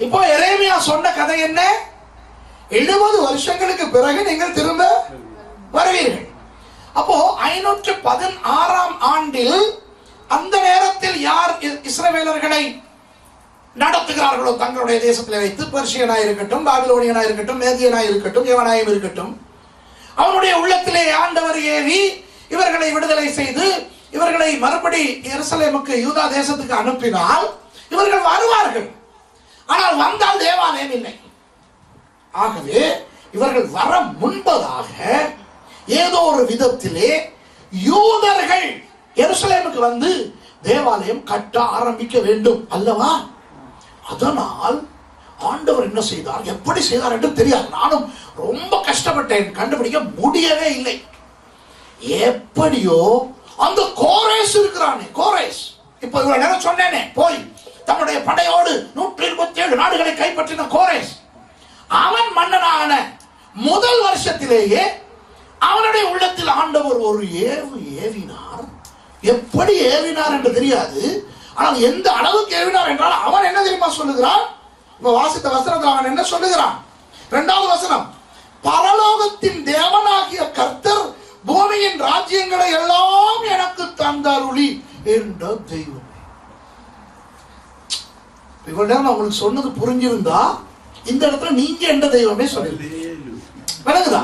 இப்போ எரேமியா சொன்ன கதை என்ன? எழுபது வருஷங்களுக்கு பிறகு நீங்கள் திரும்ப வருவீர்கள். அப்போ ஐநூற்று பதினாறாம் ஆண்டில் அந்த நேரத்தில் யார் இஸ்ரவேலர்களை நடத்துகிறார்களோ தங்களுடைய தேசத்தில் வைத்து பர்ஷியனாக இருக்கட்டும் பாபிலோனியனாக இருக்கட்டும் மேதியனாக இருக்கட்டும் யவனாயும் இருக்கட்டும் அவனுடைய உள்ளத்திலே ஆண்டவர் ஏவி இவர்களை விடுதலை செய்து இவர்களை மறுபடி எருசலேமுக்கு யூதா தேசத்துக்கு அனுப்பினால் இவர்கள் வருவார்கள். ஆனால் வந்தால் தேவாலயம் இல்லை. ஆகவே இவர்கள் வர முன்பதாக ஏதோ ஒரு விதத்திலே யூதர்கள் எருசலேமுக்கு வந்து தேவாலயம் கட்ட ஆரம்பிக்க வேண்டும் அல்லவா? அதனால் ஆண்டவர் என்ன செய்தார்? எப்படி செய்தார் என்று தெரியாது. நானும் ரொம்ப கஷ்டப்பட்டேன். கண்டுபிடிக்க முடியவே இல்லை. எப்படியோ அந்த கோரேஸ் இருக்கிறானே கோரேஸ். இப்போ இவ்வளவு நேரம் சொன்னேனே போய். தன்னுடைய படையோடு நூற்றி இருபத்தி ஏழு நாடுகளை கைப்பற்றின கோரேஸ். அவன் மன்னனான முதல் வருஷத்திலேயே அவனுடைய உள்ளத்தில் ஆண்டவர் ஒரு ஏவு ஏவினார். எப்படி ஏவினார் என்று தெரியாது. ஆனால் எந்த அளவுக்கு ஏவினார் என்றால் அவன் என்ன தெரியுமா சொல்லுகிறான்? இப்ப வாசித்த வசனத்தில் அவன் என்ன சொல்லுகிறான்? இரண்டாவது வசனம் பரலோகத்தின் தேவனாகிய கர்த்தர் பூமியின் ராஜ்யங்களை எல்லாம் எனக்கு தந்தருளி என்ற தெய்வம். இவ்வளவு நேரம் நான் உங்களுக்கு சொன்னது புரிஞ்சிருந்தா இந்த இடத்துல நீங்க எந்த தெய்வமே சொல்லிருக்கீங்க. விளங்குதா?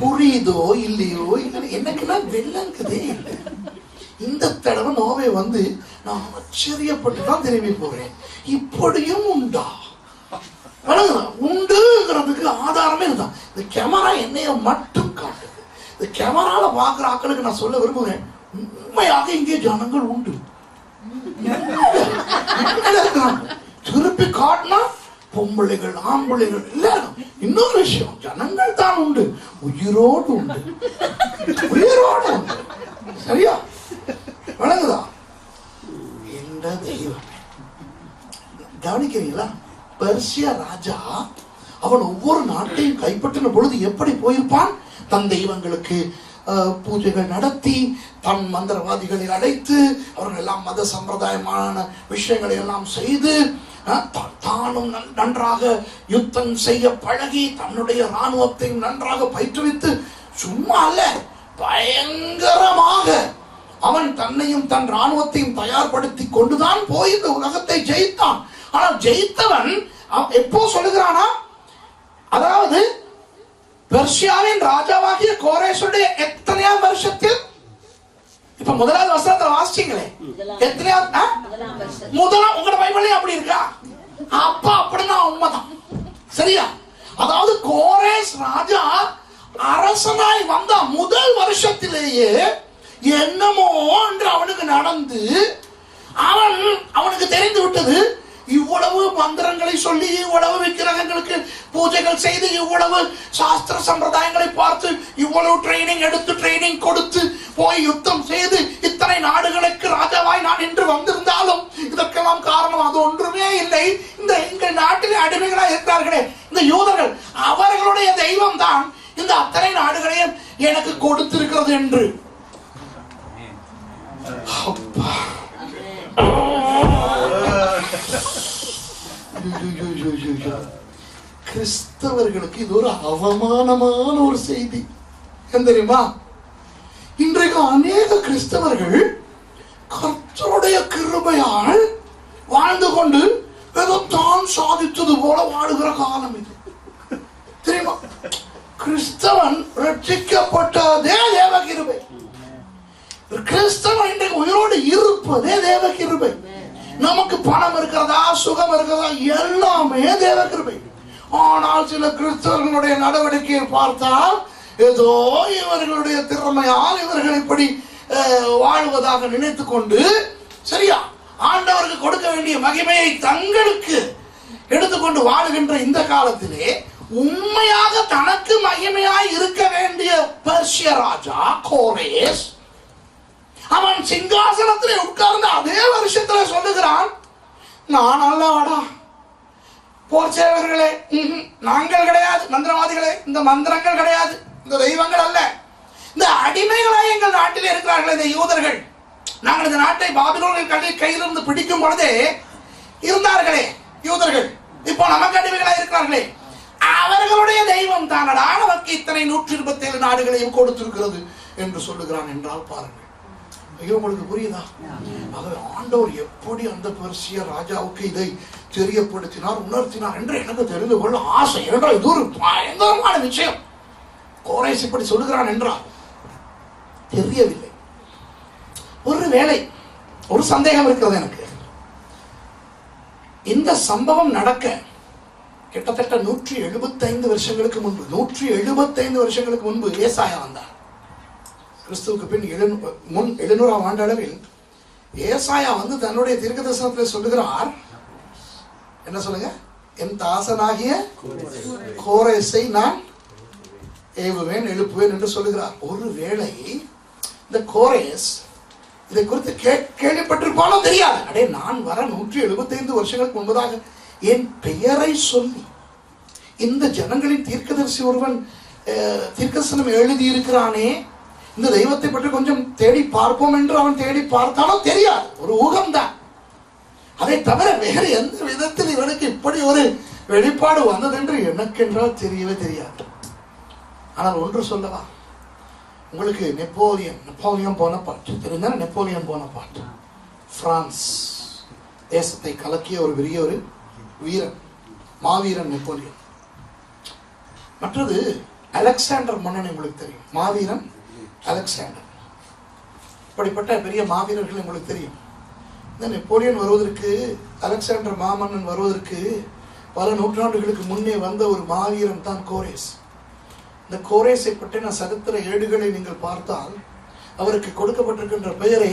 புரியுதோ இல்லையோ இல்லை எனக்குன்னா வெள்ளங்குதே இல்லை. இந்த தடவை நோவே வந்து நான் ஆச்சரியப்பட்டு தான் திரும்பி போறேன். இப்படியும் உண்டா? விளங்குதா? உண்டுங்கிறதுக்கு ஆதாரமே இதுதான். இந்த கேமரா என்னைய மட்டும் காட்டுது. இந்த கேமரால பார்க்குற ஆட்களுக்கு நான் சொல்ல விரும்புகிறேன். உண்மையாக இங்கே ஜனங்கள் உண்டு. திருப்பி காட்டினா பொம்பளைகள் ஆம்பளைகள் எல்லாரும் இன்னொரு விஷயம் ஜனங்கள் தான் உண்டு. உயிரோடு உண்டு. உயிரோடு உண்டு. சரியா? வணங்குதா? என்ற தெய்வமே. கவனிக்கிறீங்களா? பெர்சியா ராஜா அவன் ஒவ்வொரு நாட்டையும் கைப்பற்றின பொழுது எப்படி போயிருப்பான்? தன் தெய்வங்களுக்கு பூஜைகள் நடத்தி தன் மந்திரவாதிகளை அழைத்து அவர்கள் எல்லாம் மத சம்பிரதாயமான விஷயங்களை எல்லாம் செய்து தானும் நன்- நன்றாக யுத்தம் செய்ய பழகி தன்னுடைய இராணுவத்தையும் நன்றாக பயிற்றுவித்து சும்மா அல்ல பயங்கரமாக அவன் தன்னையும் தன் ராணுவத்தையும் தயார்படுத்தி கொண்டுதான் போய் இந்த உலகத்தை ஜெயித்தான். ஆனால் ஜெயித்தவன் அவன் எப்போ சொல்லுகிறானா? அதாவது பெர்ஷியாவின் ராஜாவாகிய கோரேஷுடைய எத்தனையாம் வருஷத்தில் இப்ப முதலாவது வருஷத்தை வாசிச்சீங்களே எத்தனையாவது ஆ? முதலாம் உங்களோட பைபிள்லயும் அப்படி இருக்கா அப்ப அப்படின்னா உண்மைதான் சரியா அதாவது கோரேஷ் ராஜா அரசனாய் வந்த முதல் வருஷத்திலேயே என்னமோ என்று அவனுக்கு நடந்து அவன் அவனுக்கு தெரிந்து விட்டது இவ்வளவு மந்திரங்களை சொல்லி இவ்வளவு விக்கிரகங்களுக்கு பூஜைகள் செய்து இவ்வளவு சாஸ்திர சம்பிரதாயங்களை பார்த்து இவ்வளவு ட்ரைனிங் எடுத்து ட்ரைனிங் கொடுத்து போய் யுத்தம் செய்து இத்தனை நாடுகளுக்கு ராஜாவாய் நான் இன்று வந்திருந்தாலும் இதற்கெல்லாம் காரணம் அது ஒன்றுமே இல்லை. இந்த எங்கள் நாட்டிலே அடிமைகளாக இருக்கிறார்களே இந்த யூதர்கள் அவர்களுடைய தெய்வம் தான் இந்த அத்தனை நாடுகளையும் எனக்கு கொடுத்திருக்கிறது என்று. அப்பா. கிறிஸ்தவர்களுக்கு இது ஒரு அவமானமான ஒரு செய்தி. ஏன் தெரியுமா? இன்றைக்கு அநேக கிறிஸ்தவர்கள் கர்த்தருடைய கிருபையால் வாழ்ந்து கொண்டு ஏதோ தான் சாதித்தது போல வாழுகிற காலம் இது. தெரியுமா? கிறிஸ்தவன் ரட்சிக்கப்பட்டதே தேவ கிருபை. கிறிஸ்தவன் இன்றைக்கு உயிரோடு இருப்பதே தேவ கிருபை. நமக்கு பணம் இருக்கிறதா சுகம் இருக்கிறதா எல்லாமே தேவ கிருபை. ஆனால் சில கிறிஸ்தவர்களுடைய நடவடிக்கையை பார்த்தால் ஏதோ இவர்களுடைய திறமையால் இவர்கள் இப்படி வாழ்வதாக நினைத்து கொண்டு சரியா ஆண்டவருக்கு கொடுக்க வேண்டிய மகிமையை தங்களுக்கு எடுத்துக்கொண்டு வாழுகின்ற இந்த காலத்திலே உண்மையாக தனக்கு மகிமையாய் இருக்க வேண்டிய பெர்ஷிய ராஜா கோரேஸ் அவன் சிங்காசனத்தில் உட்கார்ந்து அதே வருஷத்துல சொல்லுகிறான் நான் அல்லவாடா. போர் சேவர்களே நாங்கள் கிடையாது. மந்திரவாதிகளே இந்த மந்திரங்கள் கிடையாது. இந்த தெய்வங்கள் அல்ல. இந்த அடிமைகளாய் எங்கள் நாட்டில் இருக்கிறார்கள் இந்த யூதர்கள். நாங்கள் இந்த நாட்டை பாபிலோனில் கை கையிலிருந்து பிடிக்கும் பொழுதே இருந்தார்களே யூதர்கள். இப்போ நமக்கு அடிமைகளாக இருக்கிறார்களே. அவர்களுடைய தெய்வம் தானடா. நமக்கு இத்தனை நூற்றி இருபத்தி ஏழு நாடுகளையும் கொடுத்திருக்கிறது என்று சொல்லுகிறான் என்றால் பாருங்கள். ஐயோ உங்களுக்கு புரியுதா? ஆகவே ஆண்டவர் எப்படி அந்த பெருசிய ராஜாவுக்கு இதை தெரியப்படுத்தினார் உணர்த்தினார் என்று எனக்கு தெரிந்து கொள்ள ஆசை. என்றால் இது ஒரு பயங்கரமான விஷயம். கோரேஸ் இப்படி சொல்லுகிறான் என்றால் தெரியவில்லை. ஒரு வேளை ஒரு சந்தேகம் இருக்கிறது எனக்கு. இந்த சம்பவம் நடக்க கிட்டத்தட்ட நூற்றி எழுபத்தைந்து வருஷங்களுக்கு முன்பு நூற்றி எழுபத்தைந்து வருஷங்களுக்கு முன்பு ஏசாயா வந்தார். கிறிஸ்துவுக்கு பின் எழுநூ முன் எழுநூறாம் ஆண்டளவில் ஏசாயா வந்து தன்னுடைய தீர்க்க தரிசனத்தில் சொல்லுகிறார். என்ன சொல்லுங்க? என் தாசனாகிய கோரேசை நான் ஏவுவேன் எழுப்புவேன் என்று சொல்லுகிறார். ஒருவேளை இந்த கோரேஸ் இதை குறித்து கே கேள்விப்பட்டிருப்பாலும் தெரியாது. அடே நான் வர நூற்றி எழுபத்தைந்து வருஷங்களுக்கு முன்பதாக என் பெயரை சொல்லி இந்த ஜனங்களின் தீர்க்கதரிசி ஒருவன் அஹ், தீர்க்கதரிசனம் எழுதி இருக்கிறானே இந்த தெய்வத்தை பற்றி கொஞ்சம் தேடி பார்ப்போம் என்று அவன் தேடி பார்த்தாலும் தெரியாது. ஒரு ஊகம்தான். அதை தவிர வேறு எந்த விதத்தில் இவனுக்கு இப்படி ஒரு வெளிப்பாடு வந்ததென்று எனக்கென்றால் தெரியவே தெரியாது. ஆனால் ஒன்று சொல்லவா? உங்களுக்கு நெப்போலியன் நெப்போலியன் போனபார்ட் தெரிந்தால் நெப்போலியன் பாட்டு பிரான்ஸ் தேசத்தை கலக்கிய ஒரு பெரிய ஒரு வீரன் மாவீரன் நெப்போலியன். மற்றது அலெக்சாண்டர் மன்னன் உங்களுக்கு தெரியும். மாவீரன் அலெக்சாண்டர். இப்படிப்பட்ட பெரிய மாவீரர்கள் உங்களுக்கு தெரியும். இந்த நெப்போலியன் வருவதற்கு அலெக்சாண்டர் மாமன்னன் வருவதற்கு பல நூற்றாண்டுகளுக்கு முன்னே வந்த ஒரு மாவீரன் தான் கோரேஸ். இந்த கோரேஸை பற்றின சரித்திர ஏடுகளை நீங்கள் பார்த்தால் அவருக்கு கொடுக்கப்பட்டிருக்கின்ற பெயரே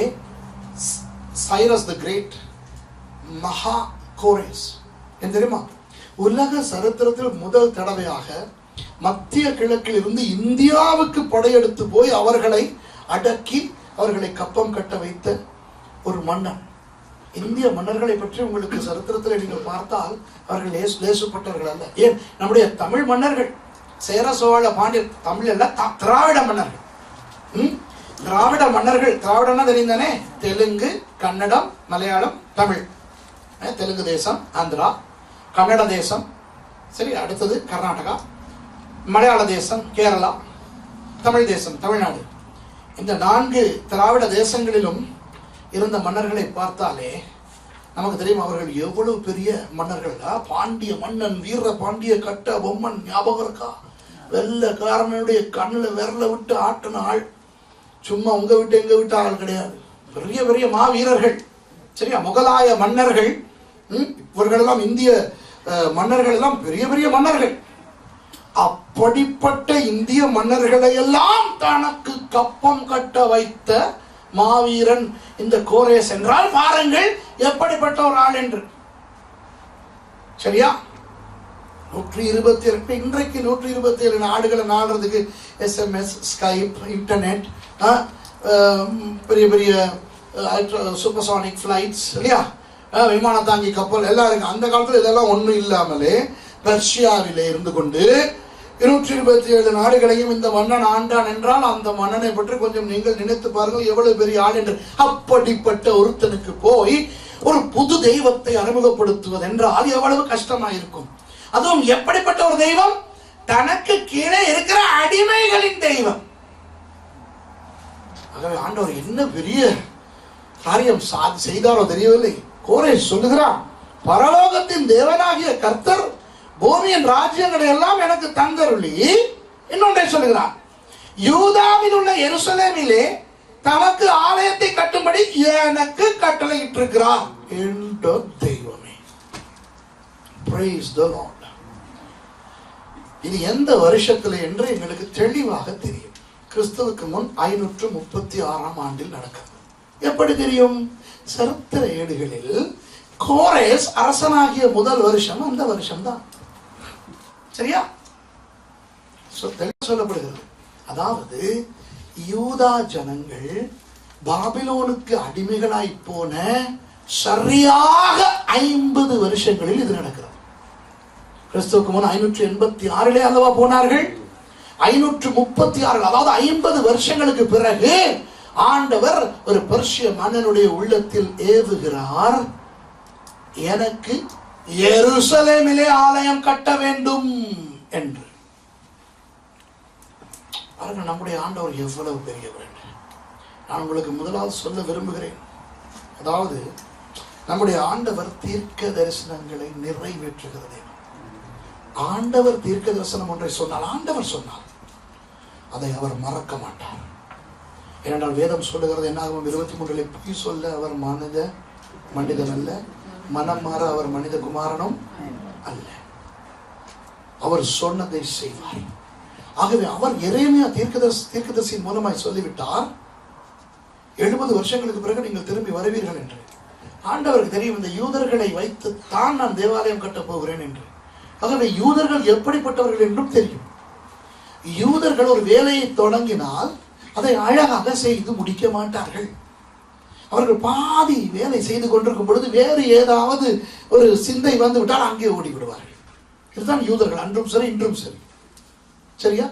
சைரஸ் த கிரேட் மகா கோரேஸ். என் தெரியுமா? உலக சரித்திரத்தில் முதல் தடவையாக மத்திய கிழக்கில் இருந்து இந்தியாவுக்கு படையெடுத்து போய் அவர்களை அடக்கி அவர்களை கப்பம் கட்ட வைத்த ஒரு மன்னன். இந்திய மன்னர்களை பற்றி உங்களுக்கு சரித்திரத்தில் நீங்கள் பார்த்தால் அவர்கள் லேசு லேசுப்பட்டவர்கள் அல்ல. ஏன்? நம்முடைய தமிழ் மன்னர்கள் சேர சோழ பாண்டிய தமிழ் அல்ல திராவிட மன்னர்கள். ம்? திராவிட மன்னர்கள் திராவிடம்னா தெரியும் தானே தெலுங்கு கன்னடம் மலையாளம் தமிழ். தெலுங்கு தேசம் ஆந்திரா கன்னட தேசம். சரி அடுத்தது கர்நாடகா. மலையாள தேசம் கேரளா தமிழ் தேசம் தமிழ்நாடு. இந்த நான்கு திராவிட தேசங்களிலும் இருந்த மன்னர்களை பார்த்தாலே நமக்கு தெரியும் அவர்கள் எவ்வளவு பெரிய மன்னர்கள் பாண்டிய மன்னன் வீர பாண்டிய கட்ட பொம்மன் ஞாபகம் இருக்கா? வெள்ளக்காரனுடைய கண்ணில் விரல விட்டு ஆட்டின ஆள். சும்மா உங்க விட்டு எங்க விட்டு ஆள் கிடையாது. பெரிய பெரிய மாவீரர்கள். சரியா? முகலாய மன்னர்கள். இவர்கள் இவர்களெல்லாம் இந்திய மன்னர்கள் எல்லாம் பெரிய பெரிய மன்னர்கள். அப்படிப்பட்ட இந்திய மன்னர்களை எல்லாம் தனக்கு கப்பம் கட்ட வைத்த மாவீரன் இந்த கோரேஸ் என்றால் பாருங்கள் எப்படிப்பட்ட ஒரு ஆள் என்று. சரியா? நூற்றி இருபத்தி எட்டு இன்றைக்கு நூற்றி இருபத்தி ஏழு நாடுகளை நாடுறதுக்கு எஸ்எம்எஸ் ஸ்கைப் இன்டர்நெட் பெரிய பெரிய சூப்பர்சானிக் ஃப்ளைட்ஸ் இல்லையா? அஹ், விமான தாங்கி கப்பல் எல்லாம் இருக்கு. அந்த காலத்தில் இதெல்லாம் ஒன்றும் இல்லாமலே ரஷ்யாவிலே இருந்து கொண்டு இருநூற்றி இருபத்தி ஏழு நாடுகளையும் இந்த மன்னன் ஆண்டான் என்றால் அந்த மன்னனை பற்றி கொஞ்சம் நீங்கள் நினைத்து பாருங்கள் எவ்வளவு பெரிய ஆள் என்று. அப்படிப்பட்ட ஒருத்தனுக்கு போய் ஒரு புது தெய்வத்தை அறிமுகப்படுத்துவது என்றால் எவ்வளவு கஷ்டமாயிருக்கும். அதுவும் எப்படிப்பட்ட ஒரு தெய்வம்? தனக்கு கீழே இருக்கிற அடிமைகளின் தெய்வம். ஆகவே ஆண்டவர் என்ன பெரிய காரியம் செய்தாரோ தெரியவில்லை. கோரை சொல்லுகிறான் பரலோகத்தின் தேவனாகிய கர்த்தர் பூமியின் ராஜ்யங்களை எல்லாம் எனக்கு தந்தருளி. இன்னொன்றை சொல்லுகிறான். யூதாவில் உள்ள எருசலேமிலே தமக்கு ஆலயத்தை கட்டும்படி எனக்கு கட்டளையிட்டிருக்கிறார். என்ற தெய்வமே. பிரைஸ் இது எந்த வருஷத்துல என்று எங்களுக்கு தெளிவாக தெரியும். கிறிஸ்துவுக்கு முன் ஐநூற்று முப்பத்தி ஆறாம் ஆண்டில் நடக்கிறது. எப்படி தெரியும்? சரித்திர ஏடுகளில் கோரேஸ் அரசனாகிய முதல் வருஷம் அந்த வருஷம்தான். சரியா? சொல்லப்படுகிறது. அதாவது யூதா ஜனங்கள் பாபிலோனுக்கு அடிமைகளாய் போன சரியாக ஐம்பது வருஷங்களில் இது நடக்கிறது. கிறிஸ்துவுக்கு முன் ஐநூற்று எண்பத்தி ஆறிலே அல்லவா போனார்கள்? ஐநூற்று முப்பத்தி ஆறு அதாவது ஐம்பது வருஷங்களுக்கு பிறகு ஆண்டவர் ஒரு பெர்ஷிய மன்னனுடைய உள்ளத்தில் ஏவுகிறார். எனக்கு எருசலேமிலே ஆலயம் கட்ட வேண்டும் என்று. பாருங்க நம்முடைய ஆண்டவர் எவ்வளவு பெரியவர் என்று. நான் உங்களுக்கு முதலாவது சொல்ல விரும்புகிறேன். அதாவது நம்முடைய ஆண்டவர் தீர்க்க தரிசனங்களை நிறைவேற்றுகிறது. ஆண்டவர் தீர்க்க தரிசனம் ஒன்றை சொன்னால் ஆண்டவர் சொன்னார் அதை அவர் மறக்க மாட்டார். ஏனென்றால் வேதம் சொல்லுகிறது என்னாகும்? இருபத்தி மூன்றில் பொய் சொல்ல அவர் மனித மனிதன் அல்ல. மனம் மாற அவர் மனித குமாரனும் அல்ல. அவர் சொன்னதை செய்வார். ஆகவே அவர் இறைமையா தீர்க்கதர்சி தீர்க்கதர்சியின் மூலமாய் சொல்லிவிட்டார். எழுபது வருஷங்களுக்கு பிறகு நீங்கள் திரும்பி வருவீர்கள் என்று. ஆண்டவருக்கு தெரியும் இந்த யூதர்களை வைத்து தான் நான் தேவாலயம் கட்டப் போகிறேன் என்று. ஆகவே யூதர்கள் எப்படிப்பட்டவர்கள் என்றும் தெரியும். யூதர்கள் ஒரு வேலையை தொடங்கினால் அதை அழகாக செய்து முடிக்க மாட்டார்கள். அவர்கள் பாதி வேலை செய்து கொண்டிருக்கும் பொழுது வேறு ஏதாவது ஒரு சிந்தை வந்து விட்டால் அங்கே ஓடி விடுவார்கள் இதுதான் யூதர்கள் அன்றும் சரி இன்றும் சரி. சரியா?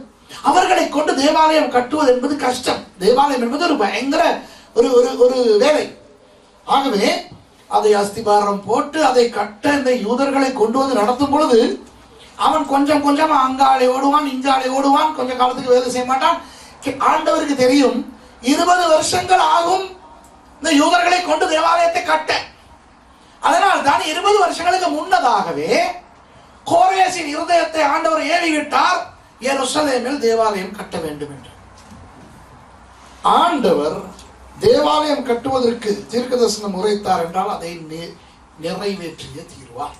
அவர்களை கொண்டு தேவாலயம் கட்டுவது என்பது கஷ்டம். தேவாலயம் என்பது ஒரு பயங்கர ஒரு ஒரு ஒரு வேலை. ஆகவே அதை அஸ்திபாரம் போட்டு அதை கட்ட இந்த யூதர்களை கொண்டு வந்து நடத்தும் பொழுது அவன் கொஞ்சம் கொஞ்சம் அங்காலை ஓடுவான் இங்காலே ஓடுவான் கொஞ்ச காலத்துக்கு வேலை செய்ய மாட்டான். ஆண்டவருக்கு தெரியும் இருபது வருஷங்கள் ஆகும் இந்த யூதர்களை கொண்டு தேவாலயத்தை கட்ட. அதனால் தான் இருபது வருஷங்களுக்கு முன்னதாகவே கோரேசின் இருதயத்தை ஆண்டவர் ஏவிவிட்டார் எருசலேமில் தேவாலயம் கட்ட வேண்டும் என்று. ஆண்டவர் தேவாலயம் கட்டுவதற்கு தீர்க்க தரிசனம் உரைத்தார் என்றால் அதை நிறைவேற்றிய தீர்வார்.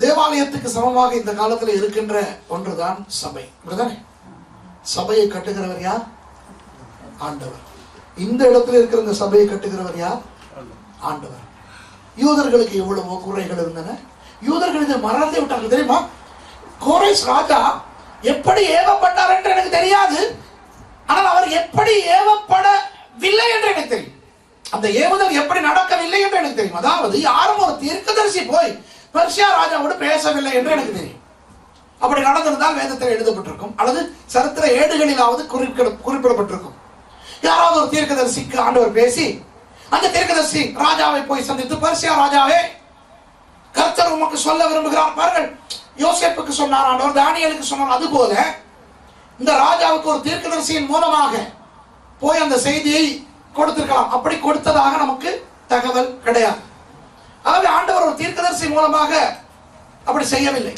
தேவாலயத்துக்கு சமமாக இந்த காலத்தில் இருக்கின்ற ஒன்றுதான் சபை. அப்படிதானே சபையை கட்டுகிறவர் யார்? ஆண்டவர். இந்த இடத்துல இருக்கிற இந்த சபையை கட்டுகிறவர் யார்? ஆண்டவர். யூதர்களுக்கு எவ்வளவோ குறைகள் இருந்தன. யூதர்கள் இதை மறந்து விட்டாங்க தெரியுமா? கோரேஸ் ராஜா எப்படி ஏவப்பட்டார் என்று எனக்கு தெரியாது. ஆனால் அவர் எப்படி ஏவப்படவில்லை என்று எனக்கு தெரியும். அந்த ஏவுதல் எப்படி நடக்கவில்லை என்று எனக்கு தெரியும். அதாவது யாரும் ஒரு தீர்க்கதரிசி போய் பெர்ஷியா ராஜாவோடு பேசவில்லை என்று எனக்கு தெரியும். அப்படி நடந்திருந்தால் வேதத்தில் எழுதப்பட்டிருக்கும். அல்லது சரித்திர ஏடுகளிலாவது குறிப்பிட குறிப்பிடப்பட்டிருக்கும். யாராவது ஒரு தீர்க்கதரிசிக்கு ஆண்டவர் பேசி அந்த தீர்க்கதரிசி ராஜாவை போய் சந்தித்து பரிசியா ராஜாவே கர்த்தர் உமக்கு சொல்ல விரும்புகிறார். பாருங்கள் யோசேப்புக்கு சொன்னார் ஆண்டவர் தானியலுக்கு சொன்னார். அதுபோல இந்த ராஜாவுக்கு ஒரு தீர்க்கதரிசியின் மூலமாக போய் அந்த செய்தியை கொடுத்திருக்கலாம். அப்படி கொடுத்ததாக நமக்கு தகவல் கிடையாது. ஆகவே ஆண்டவர் ஒரு தீர்க்கதரிசி மூலமாக அப்படி செய்யவில்லை.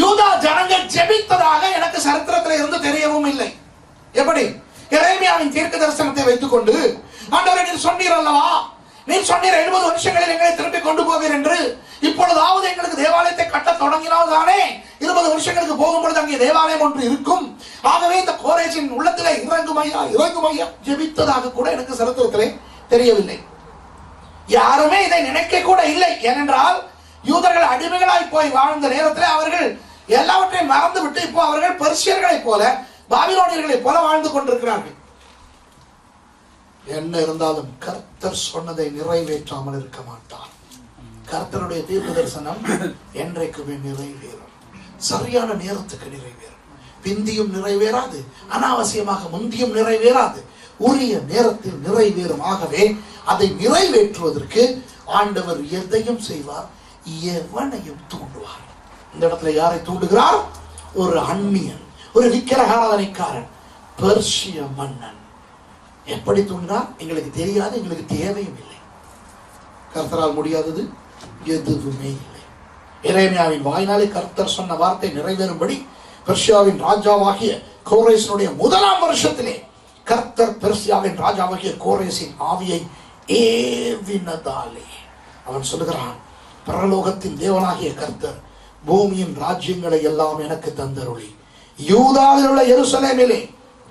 யூதா ஜனங்கள் ஜெபித்ததாக எனக்கு சரித்திரத்தில் இருந்து தெரியவும் இல்லை. எப்படி? எரேமியாவின் தீர்க்க தரிசனத்தை வைத்துக் கொண்டு ஆண்டவரை நீர் சொன்னீர் அல்லவா நீர் சொன்னீர் எழுபது வருஷங்களில் எங்களை திருப்பி கொண்டு போவீர் என்று இப்பொழுதாவது எங்களுக்கு தேவாலயத்தை கட்ட தொடங்கினால் தானே இருபது வருஷங்களுக்கு போகும் பொழுது அங்கே தேவாலயம் ஒன்று இருக்கும். ஆகவே இந்த கோரேஜின் உள்ளத்திலே இறங்கும் ஐயா இறங்கும் ஐயா ஜெபித்ததாக கூட எனக்கு சரித்திரத்திலே தெரியவில்லை. யாருமே இதை நினைக்க கூட இல்லை. ஏனென்றால் யூதர்கள் அடிமைகளாய் போய் வாழ்ந்த நேரத்தில் அவர்கள் எல்லாவற்றையும் மறந்து விட்டு இப்போ அவர்கள் பெர்சியர்களைப் போல பாபிலோனியர்களை போல வாழ்ந்து கொண்டிருக்கிறார்கள். என்ன இருந்தாலும் கர்த்தர் சொன்னதை நிறைவேற்றாமல் இருக்க மாட்டார். கர்த்தருடைய தீர்க்க தரிசனம் என்றைக்குமே நிறைவேறும். சரியான நேரத்துக்கு நிறைவேறும். பிந்தியும் நிறைவேறாது அனாவசியமாக முந்தியும் நிறைவேறாது. உரிய நேரத்தில் நிறைவேறும். ஆகவே அதை நிறைவேற்றுவதற்கு ஆண்டவர் எதையும் செய்வார் எவனையும் தூண்டுவார். இந்த இடத்துல யாரை தூண்டுகிறார்? ஒரு அந்நியன். ஒரு விக்கிரகாராதனைக்காரன் பெர்ஷிய மன்னன். எப்படி தூண்டினார் எங்களுக்கு தெரியாது எங்களுக்கு தேவையும் இல்லை. கர்த்தரால் முடியாதது எதுவுமே இல்லை. இறைமையாவின் வாயினாலே கர்த்தர் சொன்ன வார்த்தை நிறைவேறும்படி பெர்ஷியாவின் ராஜாவாகிய கோரேசனுடைய முதலாம் வருஷத்திலே கர்த்தர் பெர்சியாவின் ராஜாவாகிய கோரேசின் ஆவியை ஏவினதாலே. அவன் சொல்லுகிறான் பரலோகத்தின் தேவனாகிய கர்த்தர் பூமியின் ராஜ்யங்களை எல்லாம் எனக்கு தந்தருளி. யூதாவில் உள்ள எருசலேமிலே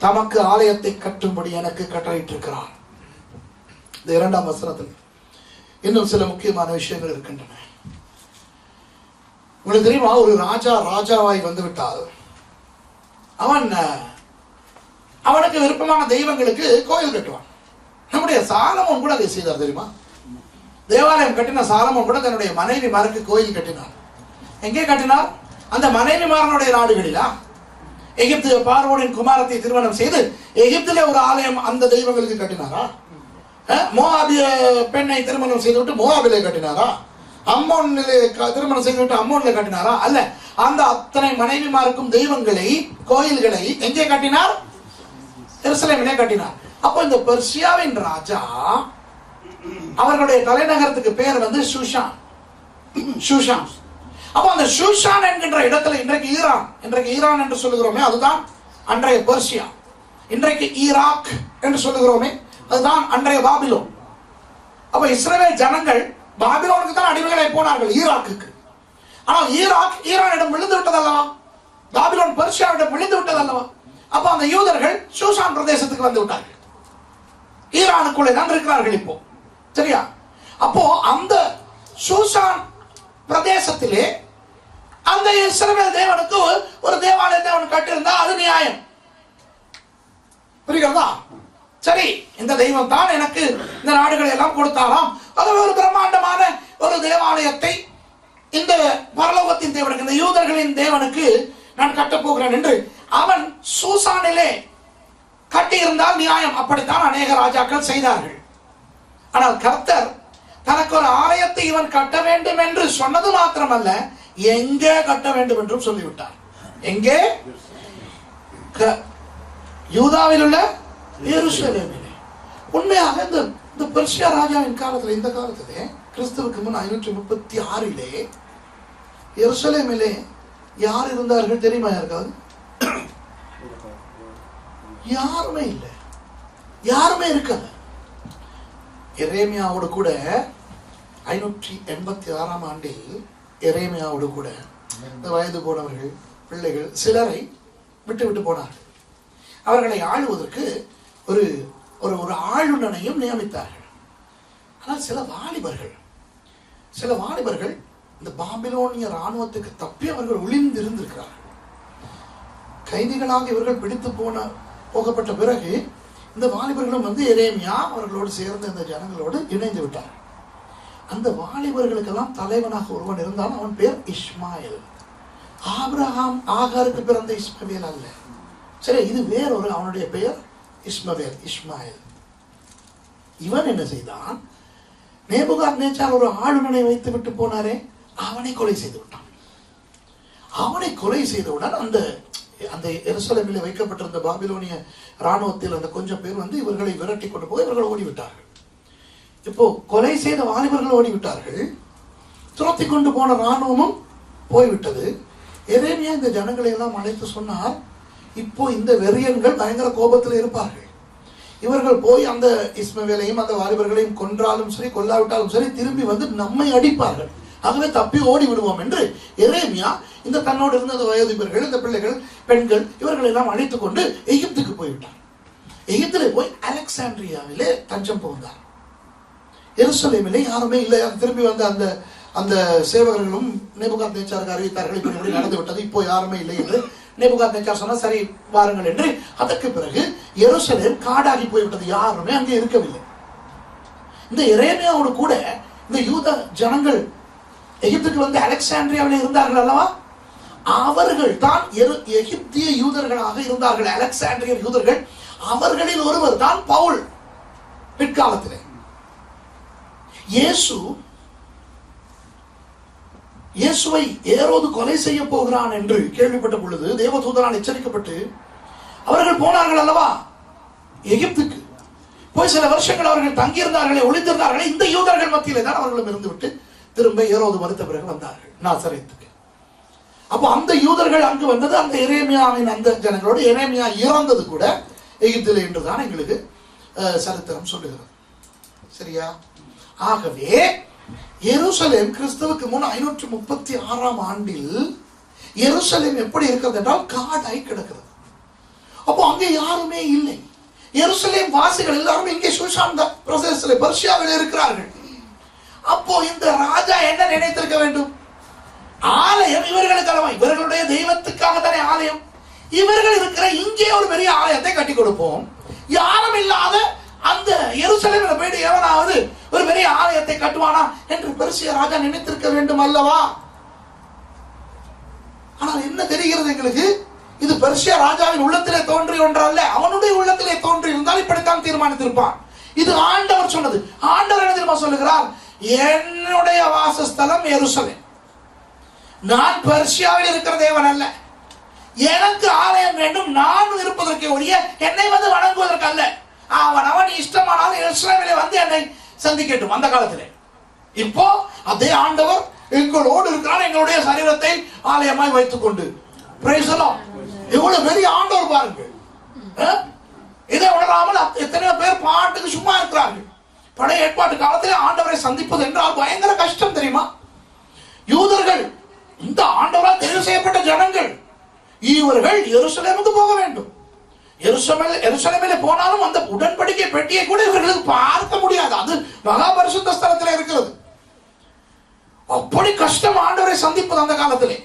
தமக்கு ஆலயத்தை கட்டும்படி எனக்கு கட்டளையிட்டிருக்கிறார். இந்த இரண்டாம் வசனத்தில் இன்னும் சில முக்கியமான விஷயங்கள் இருக்கின்றன. உங்களுக்கு தெரியுமா? ஒரு ராஜா ராஜாவாய் வந்துவிட்டால் அவன் அவனுக்கு விருப்பமான தெய்வங்களுக்கு கோயில் கட்டுவான். நம்முடைய சாலமோன் கூட அதை செய்தார் தெரியுமா? தேவாலயம் கட்டின சாலமோன் கூட தன்னுடைய மனைவி மாருக்கு கோயில் கட்டினார். எங்கே கட்டினார்? அந்த மனைவி மாறனுடைய நாடுகளிலா? எகிப்து பார்வோனின் குமாரத்தை திருமணம் செய்து எகிப்திலே ஒரு ஆலயம் அந்த தெய்வங்களுக்கு கட்டினாரா? அஹ், பெண்ணை திருமணம் செய்துவிட்டு மோவாபிலே கட்டினாரா? அம்மோனிலே க- திருமணம் செய்துவிட்டு அம்மோனில் கட்டினாரா? அல்ல அந்த அத்தனை மனைவிமாருக்கும் தெய்வங்களை கோயில்களை எங்கே கட்டினார்? எருசலேமிலே கட்டினார். அப்போ இந்த பெர்சியாவின் ராஜா அவர்களுடைய தலைநகரத்துக்கு பேர் வந்து சுஷான் சுஷான் அப்போ அந்த ஷூஷான் என்கின்ற இடத்துல இன்றைக்கு ஈரான் இன்றைக்கு ஈரான் என்று சொல்லுகிறோமே அதுதான் அன்றைய பெர்சியா. இன்றைக்கு ஈராக் என்று சொல்லுகிறோமே அதுதான் அன்றைய பாபிலோன். அப்ப இஸ்ரேல் ஜனங்கள் பாபிலோனுக்கு தான் அடிமைகளை போனார்கள் ஈராக்குக்கு. ஆனால் ஈராக் ஈரானிடம் விழுந்து விட்டது அல்லவா பாபிலோன் பெர்சியாவிடம் விழுந்து விட்டது அல்லவா அப்ப அந்த யூதர்கள் ஷூஷான் பிரதேசத்துக்கு வந்து விட்டார்கள். ஈரானுக்குள்ளே தான் இருக்கிறார்கள் இப்போ. சரியா? அப்போ அந்த சூசான் பிரதேசத்திலே அந்த இஸ்ரவேல் தேவனுக்கு ஒரு தேவாலயத்தை அவன் கட்டியிருந்தா அது நியாயம். புரிகிறதா? சரி இந்த தெய்வம் தான் எனக்கு இந்த நாடுகளை எல்லாம் கொடுத்தாராம். அது ஒரு பிரம்மாண்டமான ஒரு தேவாலயத்தை இந்த பரலோகத்தின் தேவனுக்கு இந்த யூதர்களின் தேவனுக்கு நான் கட்டப்போகிறேன் என்று அவன் சூசானிலே கட்டியிருந்தால் நியாயம். அப்படித்தான் அநேக ராஜாக்கள் செய்தார்கள். ஆனால் கர்த்தர் தனக்கு ஒரு ஆலயத்தை இவன் கட்ட வேண்டும் என்று சொன்னது மாத்திரமல்ல எங்கே கட்ட வேண்டும் என்றும் சொல்லிவிட்டார் எங்கே? யூதாவில் உள்ள எருசலேமிலே. உண்மையாக இந்த இந்த பெர்ஷியா ராஜாவின் காலத்துல இந்த காலத்திலே கிறிஸ்துவுக்கு முன் ஐநூற்றி முப்பத்தி ஆறிலே எருசலேமிலே யார் இருந்தார்கள் தெரியுமா யாருக்காவது? யாருமே இல்லை. யாருமே இருக்காது எரேமியாவோட கூட ஐநூற்றி எண்பத்தி ஆறாம் ஆண்டில் இறைமையாவோடு கூட இந்த வயது போனவர்கள் பிள்ளைகள் சிலரை விட்டு விட்டு போனார்கள். அவர்களை ஆளுவதற்கு ஒரு ஒரு ஒரு ஆளுநனையும் நியமித்தார்கள். ஆனால் சில வாலிபர்கள் சில வாலிபர்கள் இந்த பாபிலோனிய இராணுவத்துக்கு தப்பி அவர்கள் ஒளிந்து இருந்திருக்கிறார்கள் கைதிகளாக இவர்கள் பிடித்து போன போகப்பட்ட பிறகு இந்த வாலிபர்களும் வந்து எரேமியா அவர்களோடு சேர்ந்த இந்த ஜனங்களோடு இணைந்து விட்டார் அந்த வாலிபர்களுக்கெல்லாம் தலைவனாக ஒருவன் இருந்தாலும் அவன் பேர் இஸ்மாயில். ஆப்ரஹாம் ஆகாருக்கு பிறந்த இஸ்மவேல் அல்ல. சரி இது வேறொரு அவனுடைய பெயர் இஸ்மவேல் இஸ்மாயில். இவன் என்ன செய்தான்? நேபுகார் நேச்சார் ஒரு ஆளுநனை வைத்து விட்டு போனாரே அவனை கொலை செய்து விட்டான். அவனை கொலை செய்தவுடன் அந்த அந்த எருசலமில் வைக்கப்பட்டிருந்த பாபிலோனிய ராணுவத்தில் அந்த கொஞ்சம் பேர் வந்து இவர்களை விரட்டி கொண்டு போய் இவர்கள் ஓடிவிட்டார்கள். இப்போ கொலை செய்த வாலிபர்கள் ஓடிவிட்டார்கள். துரத்தி கொண்டு போன ராணுவமும் போய்விட்டது. எரேமியா இந்த ஜனங்களை எல்லாம் அழைத்து சொன்னார் இப்போ இந்த வெறியன்கள் பயங்கர கோபத்தில் இருப்பார்கள். இவர்கள் போய் அந்த இஸ்மவேலையும் அந்த வாலிபர்களையும் கொன்றாலும் சரி கொல்லாவிட்டாலும் சரி திரும்பி வந்து நம்மை அடிப்பார்கள். ஆகவே தப்பி ஓடி விடுவோம் என்று எரேமியா இந்த தன்னோடு இருந்த அந்த வயோதிபர்கள் இந்த பிள்ளைகள் பெண்கள் இவர்களை எல்லாம் அழைத்துக் கொண்டு எகிப்துக்கு போய்விட்டார். எகிப்திலே போய் அலெக்சாண்ட்ரியாவிலே தஞ்சம் புகுந்தார். எருசலேமிலே யாருமே இல்லை. திரும்பி வந்த அந்த அந்த சேவகர்களும் நேபுகாத் நேச்சாருக்கு அறிவித்தார்கள். இப்படி இப்படி நடந்து விட்டது இப்போ யாருமே இல்லை என்று நேபுகாத் நேச்சார் சொன்னால் சரி வாருங்கள் என்று. அதற்கு பிறகு எருசலேம் காடாகி போய்விட்டது. யாருமே அங்கே இருக்கவில்லை. இந்த எரேமியாவோடு கூட இந்த யூத ஜனங்கள் எகிப்துக்கு வந்து அலெக்சாண்ட்ரியாவில் இருந்தார்கள் அல்லவா? அவர்கள் தான் எரு- எகிப்திய யூதர்களாக இருந்தார்கள். அலெக்சாண்ட்ரிய யூதர்கள் அவர்களில் ஒருவர் தான் பவுல் பிற்காலத்திலே. இயேசு இயேசுவை ஏரோது கொலை செய்ய போகிறான் என்று கேள்விப்பட்ட பொழுது தேவதூதரால் எச்சரிக்கப்பட்டு அவர்கள் போனார்கள் அல்லவா? எகிப்துக்கு. போய் சில வருஷங்கள் அவர்கள் தங்கியிருந்தார்களே ஒளிந்திருந்தார்களே இந்த யூதர்கள் மத்தியிலே தான் அவர்களும் இருந்துவிட்டு திரும்ப ஏரோது மறுத்த பிறகு வந்தார்கள் நாசரேத்துக்கு. அப்போ அந்த யூதர்கள் அங்கு வந்தது அந்த எரேமியாவின் அந்த ஜனங்களோடு எரேமியா இறந்தது கூட எகிப்தில் என்றுதான் எங்களுக்கு சரித்திரம் சொல்லுகிறது. சரியா? ஆகவே எருசலேம் கிறிஸ்துவுக்கு முன் ஐநூற்றி முப்பத்தி ஆறாம் ஆண்டில் எருசலேம் எப்படி இருக்கிறது என்றால் காடாய் கிடக்கிறது. அப்போ அங்கே யாருமே இல்லை. எருசலேம் வாசிகள் எல்லாரும் இங்கே சுஷாந்த பிரதேசத்தில் பர்ஷியாவில் இருக்கிறார்கள். அப்போ இந்த ராஜா என்ன நினைத்திருக்க வேண்டும்? ஆலயம் இவர்களுக்கு அளவா இவர்களுடைய தெய்வத்துக்காக தானே ஆலயம். இவர்கள் இருக்கிற இங்கே ஒரு பெரிய ஆலயத்தை கட்டி கொடுப்போம். யாரும் இல்லாத அந்த எருசலேமில் போயிட்டு எவனாவது ஒரு பெரிய ஆலயத்தை கட்டுவானா என்று பெருசிய ராஜா நினைத்திருக்க வேண்டும் அல்லவா? ஆனால் என்ன தெரிகிறது எங்களுக்கு? இது பெர்ஷியா ராஜாவின் உள்ளத்திலே தோன்றிய ஒன்றல்ல. அவனுடைய உள்ளத்திலே தோன்றி இருந்தால் இப்படித்தான் தீர்மானித்திருப்பான். இது ஆண்டவர் சொன்னது. ஆண்டவர் என்ன தெரியுமா சொல்லுகிறார்? என்னுடைய வாசஸ்தலம் எருசலேம். நான் பெர்சியாவில் இருக்கிற தேவன் அல்ல. எனக்கு ஆலயம் வேண்டும். நான் இருப்பதற்கு ஒழிய என்னை வந்து வணங்குவதற்கு அல்ல அவன் அவன் இஷ்டமானாலும் எருசலேமிலே வந்து என்னை சந்திக்கட்டும் அந்த காலத்திலே. இப்போ அதே ஆண்டவர் எங்களோடு இருக்கிறார் எங்களுடைய சரீரத்தை ஆலயமாய் வைத்துக் கொண்டு Praise எவ்வளவு பெரிய ஆண்டவர் பாருங்க. இதை உணராமல் எத்தனையோ பேர் பாட்டுக்கு சும்மா இருக்கிறார்கள். பழைய ஏற்பாட்டு காலத்தில் ஆண்டவரை சந்திப்பது என்றால் பயங்கர கஷ்டம் தெரியுமா? யூதர்கள் இந்த ஆண்டவரால் தெரிவு செய்யப்பட்ட ஜனங்கள் இவர்கள் எருசலேமுக்கு போக வேண்டும். எருசலேமில் எருசலேமிலே போனாலும் அந்த உடன்படிக்கை பெட்டியை கூட இவர்களுக்கு பார்க்க முடியாது. அது மகாபரிசுத்த ஸ்தலத்தில் இருக்கிறது. அப்படி கஷ்டம் ஆண்டவரை சந்திப்பது அந்த காலத்திலே.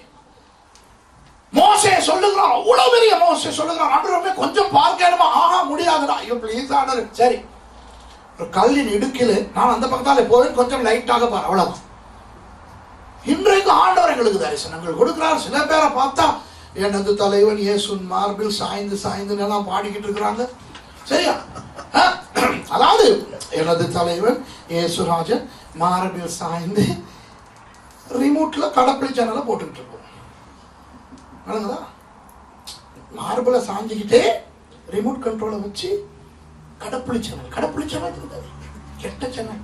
மோசே சொல்லுகிறான் அவ்வளவு பெரிய மோசே சொல்லுகிறான் ஆண்டவரமே கொஞ்சம் பார்க்கணுமா ஆஹா முடியாதுடா. ஐயோ ப்ளீஸ் ஆண்டவர். சரி. ஒரு கல்லின் இடுக்கில் நான் அந்த பக்கத்தாலே போவேன் கொஞ்சம் லைட்டாக பார் அவ்வளவு இன்றைக்கு ஆண்டவர் எங்களுக்கு தரிசனங்கள் கொடுக்கிறார். சில பேரை பார்த்தா எனது தலைவன் இயேசுன் மார்பில் சாய்ந்து சாய்ந்து எல்லாம் பாடிக்கிட்டு இருக்கிறாங்க. சரியா? அதாவது எனது தலைவன் இயேசுராஜன் மார்பில் சாய்ந்து ரிமோட்ல கடப்பிடி சேனலை போட்டுக்கிட்டு இருக்கோம் நடந்ததா மார்பில் சாஞ்சிக்கிட்டே ரிமோட் கண்ட்ரோலை வச்சு கடப்பிடி சேனல் கடப்பிடி சேனல் இருந்தது கெட்ட சேனல்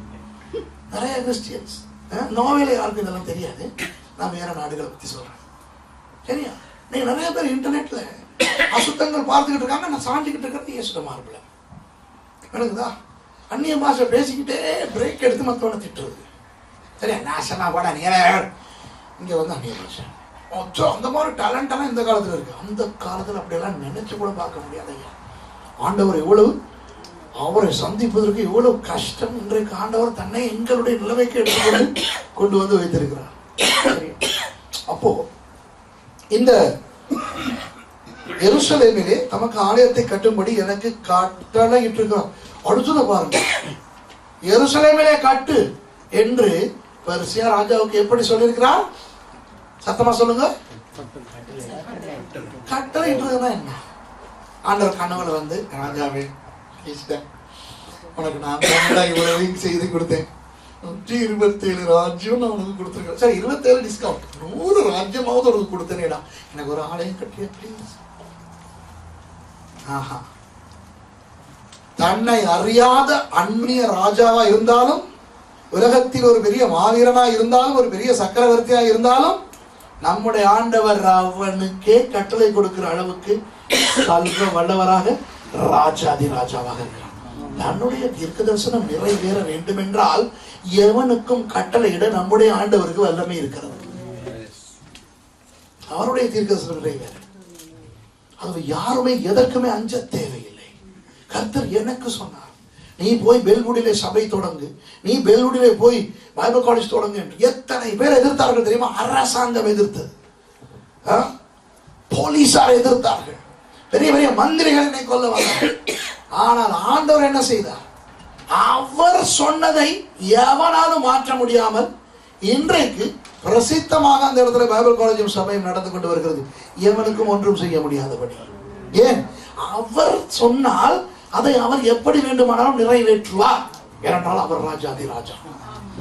நிறைய கிறிஸ்டியன்ஸ் நோவேல யாருக்கும் இதெல்லாம் தெரியாது? நான் வேற நாடுகளை பத்தி சொல்றேன். சரியா? நீங்க நிறைய பேர் இன்டர்நெட்ல அசுத்தங்கள் பார்த்துக்கிட்டு இருக்காங்க. நான் சாஞ்சிக்கிட்டு இருக்கிறது இயேசுட மார்பிள. விளங்குதா? அந்நிய பாஷை பேசிக்கிட்டே பிரேக் எடுத்து மத்தவனை திட்டுறது. சரியா? நேஷனா கூட நீ இங்கே வந்து அந்நிய பாஷை. அச்சோ, அந்த மாதிரி டேலண்டெல்லாம் இந்த காலத்தில் இருக்கு. அந்த காலத்தில் அப்படியெல்லாம் நினைச்சு கூட பார்க்க முடியாது ஐயா. ஆண்டவர் எவ்வளவு அவரை சந்திப்பதற்கு எவ்வளவு கஷ்டம் இன்றைக்கு ஆண்டவர் தன்னை எங்களுடைய நிலைமைக்கு எடுத்து கொண்டு வந்து வைத்திருக்கிறார். அப்போது இந்த எருசலேமிலே தமக்கு ஆலயத்தை கட்டும்படி எனக்கு கட்டளையிட்டு இருக்கிறோம் அடுத்தது பாருங்க. எருசலேமிலே கட்டு என்று பரிசியா ராஜாவுக்கு எப்படி சொல்லியிருக்கிறார்? சத்தமா சொல்லுங்க. கட்டளை இட்டுறதுனா என்ன? ஆண்டவர் கனவுல வந்து ராஜாவே உனக்கு நான் இவ்வளவு செய்து கொடுத்தேன். நூற்றி இருபத்தேழு ராஜ்யம் நான் உனக்கு கொடுத்துருக்கேன். சார் இருபத்தேழு டிஸ்கவுண்ட் நூறு ராஜ்யமாவது உனக்கு கொடுத்தனேடா. எனக்கு ஒரு ஆலயம் கட்டிய ப்ளீஸ் ஆஹா. தன்னை அறியாத அந்நிய ராஜாவா இருந்தாலும் உலகத்தில் ஒரு பெரிய மாவீரனா இருந்தாலும் ஒரு பெரிய சக்கரவர்த்தியா இருந்தாலும் நம்முடைய ஆண்டவர் அவனுக்கே கட்டளை கொடுக்கிற அளவுக்கு சல்வ வல்லவராக ராஜாதி ராஜாவாக இருக்கிறான் தன்னுடைய தீர்க்க தரிசனம் நிறைவேற வேண்டும் என்றால் எவனுக்கும் கட்டளையிட நம்முடைய ஆண்டவருக்கு வல்லமை இருக்கிறது. அவருடைய தீர்க்க தரிசனம் நிறைவேற. அது யாருமே எதற்குமே அஞ்ச தேவையில்லை. கர்த்தர் எனக்கு சொன்னார் நீ போய் பெல்குடியிலே சபை தொடங்கு. நீ பெல்குடியிலே போய் பைபிள் காலேஜ் தொடங்கு என்று. எத்தனை பேர் எதிர்த்தார்கள் தெரியுமா? அரசாங்கம் எதிர்த்தது. ஆ? போலீசார் எதிர்த்தார்கள். பெரிய பெரிய மந்திரிகள் என்னை கொல்ல வந்தார்கள். ஆனால் ஆண்டவர் என்ன செய்தார்? அவர் சொன்னதை எவனாலும் மாற்ற முடியாமல் இன்றைக்கு பிரசித்தமாக அந்த இடத்துல பைபிள் காலேஜும் சபையும் நடந்து கொண்டு வருகிறது. எவனுக்கும் ஒன்றும் செய்ய முடியாதபடி. ஏன்? அவர் சொன்னால் அதை அவர் எப்படி வேண்டுமானாலும் நிறைவேற்றுவார். ஏனென்றால் அவர் ராஜாதி ராஜா.